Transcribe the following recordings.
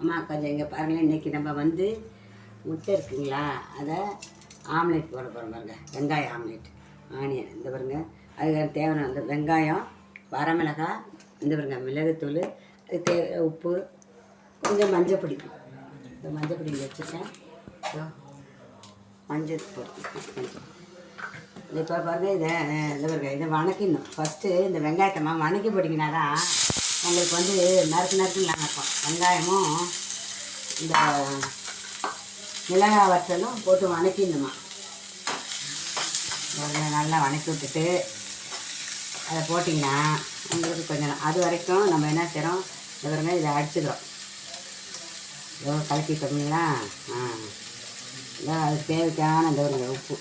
அம்மா கொஞ்சம் இங்கே பாருங்களேன். இன்றைக்கி நம்ம வந்து முட்டை இருக்குங்களா? அதை ஆம்லேட் போட போகிறோம் பாருங்க. வெங்காயம் ஆம்லேட். ஆனியன் இந்த பாருங்க. அதுக்கு தேவையான அந்த வெங்காயம் வரமிளகா இந்த பாருங்க மிளகுத்தூள் அது தே உப்பு கொஞ்சம் மஞ்சள் பொடி இந்த மஞ்சள் பொடி இங்கே வச்சுருக்கேன். மஞ்சள் பொடி. இப்போ பாருங்க இதை இந்த பாருங்க இதை வணக்கிடணும். ஃபஸ்ட்டு இந்த வெங்காயத்தை வணக்கி போட்டிங்கன்னா தான் உங்களுக்கு வந்து நறுக்கு நறுக்கு நினைப்போம் இருக்கும் வெங்காயமும் இந்த மிளகாய் வற்றலும் போட்டு வணக்கிடணுமா. கொஞ்சம் நல்லா வணக்கி விட்டுட்டு அதை போட்டிங்கன்னா உங்களுக்கு கொஞ்சம் அது வரைக்கும் நம்ம என்ன செய்கிறோம் இவருங்க இதை இதை அடிச்சுக்கிறோம் கலக்கி கலக்கிட்டோம்ங்களா ஆ. அதுக்கு தேவைக்கான இந்த உப்பு.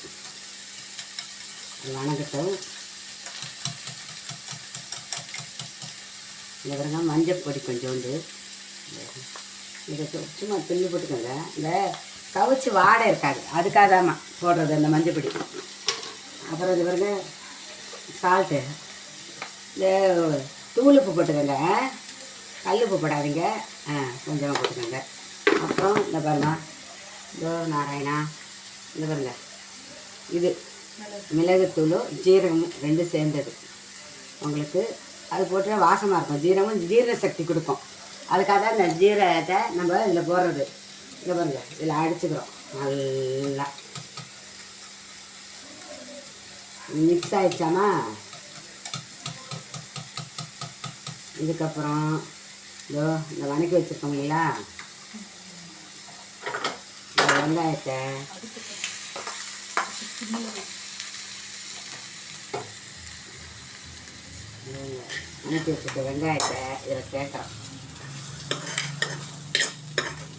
அது வணக்கட்டும். இந்த பாருங்க மஞ்சள் பொடி கொஞ்சோண்டு. இதை சும்மா பில்லு போட்டுக்கோங்க. இந்த கவிச்சு வாடை இருக்காது அதுக்காக தான் போடுறது அந்த மஞ்சள் பொடி. அப்புறம் இது பாருங்க சால்ட்டு இந்த தூள் உப்பு போட்டுக்கோங்க. கல் உப்பு போடாதீங்க. ஆ கொஞ்சமாக போட்டுக்கோங்க. அப்புறம் இந்த பாருங்க இதோ நாராயணா. இந்த பாருங்க இது மிளகுத்தூளும் ஜீரகமும் ரெண்டும் சேர்ந்தது. உங்களுக்கு அது போட்டு வாசமாக இருக்கும். ஜீரகம் ஜீரண சக்தி கொடுக்கும். அதுக்காக தான் இந்த ஜீரகத்தை நம்ம இதில் போடுறது. இங்கே பாருங்க இதில் அடிச்சுக்கிறோம். நல்லா. மிக்ஸ் ஆகிடுச்சாமா இதுக்கப்புறம் இதோ இந்த வணக்கி வச்சுருக்கோம் இல்லைங்களா இந்த வெங்காயத்தை. வணக்கி வச்சுருக்க வெங்காயத்தை இதில் சேர்க்குறோம்.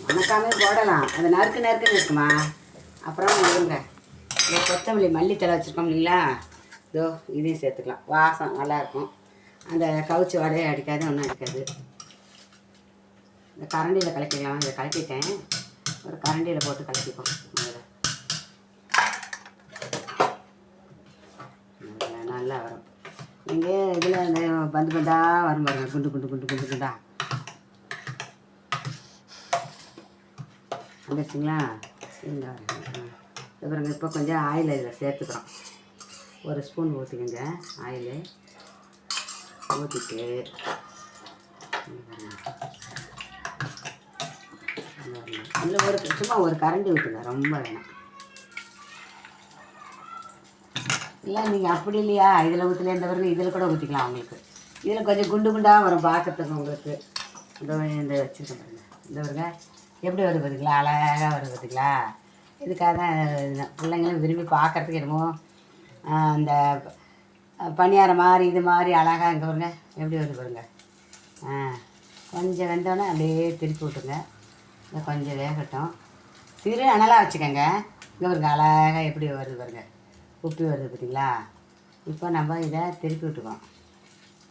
வணக்காமே போடலாம். அது நறுக்கு நறுக்குன்னு இருக்குமா? அப்புறம் இருங்க. இந்த கொத்தமல்லி மல்லித்தலை வச்சுருக்கோம் இல்லைங்களா? இதோ இதையும் சேர்த்துக்கலாம். வாசம் நல்லாயிருக்கும் அந்த கவுச்சி வடையை அடிக்காது ஒன்றும் அடிக்காது. இந்த கரண்டியில் கலக்கிக்கலாம் இதை கலக்கிட்டேன். ஒரு கரண்டியில் போட்டு கலக்கிப்போம் முதல்ல. முதல்ல நல்லா வரும் நீங்கள் இதில் இந்த பந்து பந்தாக வரும் பாருங்க குண்டு குண்டு குண்டு குண்டு குண்டா. வந்துருச்சுங்களா? இருங்க அப்புறம் இது பாருங்க இப்போ கொஞ்சம் ஆயில் இதில் சேர்த்துக்கிறோம். ஒரு ஸ்பூன் ஊற்றிக்கோங்க ஆயிலு. ஊற்றிட்டு இல்லை ஒரு சும்மா ஒரு கரண்டி ஊற்றுங்க ரொம்ப வேணாம். இல்லை நீங்கள் அப்படி இல்லையா? இதில் ஊற்றல இந்த பாருங்க இதில் கூட ஊற்றிக்கலாம் உங்களுக்கு. இதில் கொஞ்சம் குண்டு குண்டாக வரும் பார்க்கறதுக்கு உங்களுக்கு. இந்த இந்த வச்சுருக்கேன் பாருங்க. இந்த பாருங்க. எப்படி வருது பார்த்தீங்களா அழகாக வருது பார்த்தீங்களா இதுக்காக தான் பிள்ளைங்களும் விரும்பி பார்க்கறதுக்கு என்னமோ அந்த பணியாரம் மாதிரி இது மாதிரி அழகாக இங்கே பாருங்க. எப்படி வருது பாருங்க. ஆ கொஞ்சம் வெந்தோடனே அப்படியே திருப்பி விட்டுங்க கொஞ்சம் வேகட்டும். சிறு அனலாக வச்சுக்கோங்க. இங்கே பாருங்க அழகாக எப்படி வருது பாருங்க. உப்பி வருது பார்த்தீங்களா இப்போ நம்ம இதை திருப்பி விட்டுக்கோம்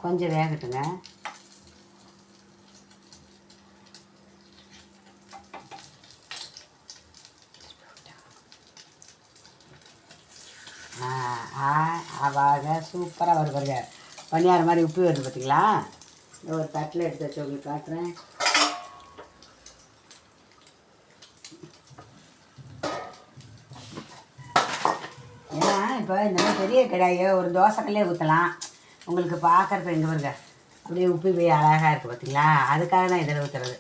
கொஞ்சம் வேகட்டுங்க. ஆ அவாக சூப்பராக வருவாங்க பாருங்க. மாதிரி உப்பி வருது பார்த்தீங்களா இந்த ஒரு தட்டில் எடுத்து வச்சு உங்களுக்கு காட்டுறேன். இப்போ இந்த மாதிரி பெரிய கடாயோ ஒரு தோசைக்கல்லே ஊற்றலாம். உங்களுக்கு பார்க்குறப்ப எங்கே வருங்க அப்படியே உப்பி போய் அழகாக இருக்குது பார்த்தீங்களா அதுக்காக தான் இதில் ஊற்றுறது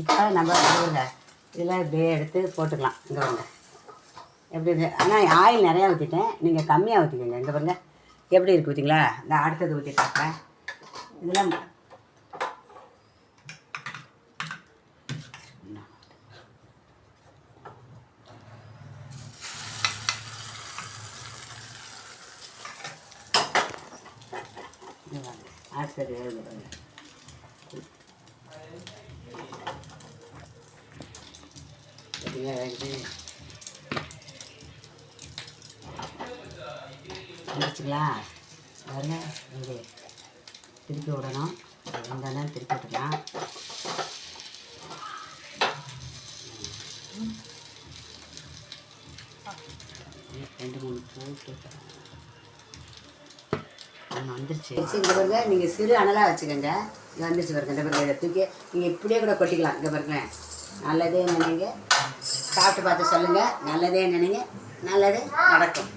இப்போ நம்ம வருங்க இதில் இப்படியே எடுத்து போட்டுக்கலாம். இங்கே வருங்க எப்படி இருக்கு? ஆனால் ஆயில் நிறையா ஊற்றிட்டேன் நீங்கள் கம்மியாக ஊற்றிக்கோங்க இங்கே பாருங்க எப்படி இருக்குது பார்த்தீங்களா இந்த அடுத்தது ஊற்றி பார்க்குறேன் இதெல்லாம் இது சரி அடுத்தது சரிங்களா வந்துச்சுங்களா பாருங்க இங்கே திருப்பி விடணும். வந்தோடனே திருப்பி விட்டுக்கலாம் ரெண்டு மூணு போட்டு. வந்துருச்சு. வச்சு பாருங்க நீங்கள் சிறு அனலாக வச்சுக்கோங்க. இங்கே வந்துருச்சு பாருங்க இந்த பாருங்க இதை தூக்கி நீங்கள் இப்படியே கூட கொட்டிக்கலாம் இங்கே பாருங்க நல்லதே நினைங்க. சாப்பிட்டு பார்த்து சொல்லுங்கள் நல்லதே நினைங்க நல்லதே நடக்கும்.